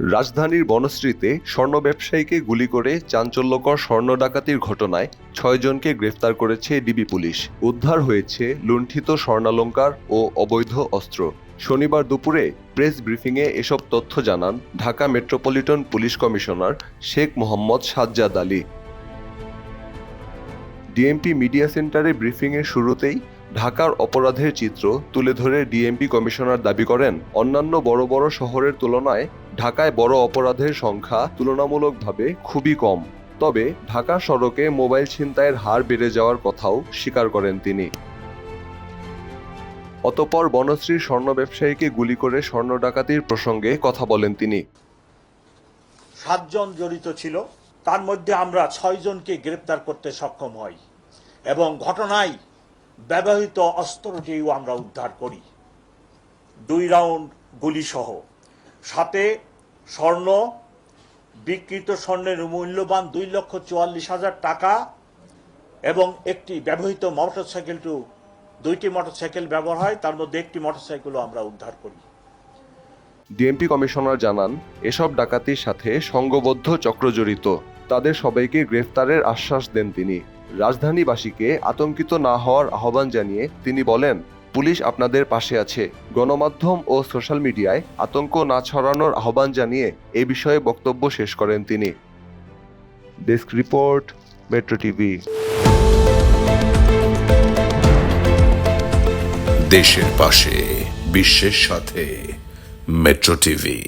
রাজধানীর বনশ্রীতে স্বর্ণ ব্যবসায়ীকে গুলি করে চাঞ্চল্যকর স্বর্ণ ডাকাতির ঘটনায় ছয়জনকে গ্রেফতার করেছে ডিবি পুলিশ। উদ্ধার হয়েছে লুণ্ঠিত স্বর্ণালঙ্কার ও অবৈধ অস্ত্র। শনিবার দুপুরে প্রেস ব্রিফিংয়ে এসব তথ্য জানান Dhaka metropolitan police commissioner Sheikh Mohammad Sajjad Ali. DMP media সেন্টারে ব্রিফিংয়ের শুরুতেই ঢাকার অপরাধের চিত্র তুলে ধরে ডিএমপি কমিশনার দাবি করেন, অন্যান্য বড় বড় শহরের তুলনায় ঢাকায় বড় অপরাধের সংখ্যা তুলনামূলকভাবে খুবই কম। তবে ঢাকা সড়কে মোবাইল ছিনতাইয়ের হার বেড়ে যাওয়ার কথাও স্বীকার করেন তিনি। অতপর বনশ্রীর স্বর্ণ ব্যবসায়ীকে গুলি করে স্বর্ণ ডাকাতির প্রসঙ্গে কথা বলেন তিনি। সাতজন জড়িত ছিল, তার মধ্যে আমরা ছয়জনকে গ্রেপ্তার করতে সক্ষম হই এবং ঘটনায় ব্যবহৃত অস্ত্রটিও আমরা উদ্ধার করি। দুই রাউন্ড গুলিসহ। সাথে স্বর্ণ বিকৃত স্বর্ণের মূল্যবান দুই লক্ষ চুয়াল্লিশ হাজার টাকা এবং একটি ব্যবহৃত মোটরসাইকেল টু দুইটি মোটরসাইকেল ব্যবহার হয়, তার মধ্যে একটি মোটরসাইকেলও আমরা উদ্ধার করি। ডিএমপি কমিশনার জানান, এসব ডাকাতির সাথে সংঘবদ্ধ চক্র জড়িত। তাদের সবাইকে গ্রেফতারের আশ্বাস দেন তিনি। রাজধানীবাসীকে আতঙ্কিত না হওয়ার আহ্বান জানিয়ে তিনি বলেন, পুলিশ আপনাদের পাশে আছে। গণমাধ্যম ও সোশ্যাল মিডিয়ায় আতঙ্ক না ছড়ানোর আহ্বান জানিয়ে এ বিষয়ে বক্তব্য শেষ করেন তিনি। Desk report, metro TV. দেশের পাশে, বিশ্বের সাথে, মেট্রো টিভি।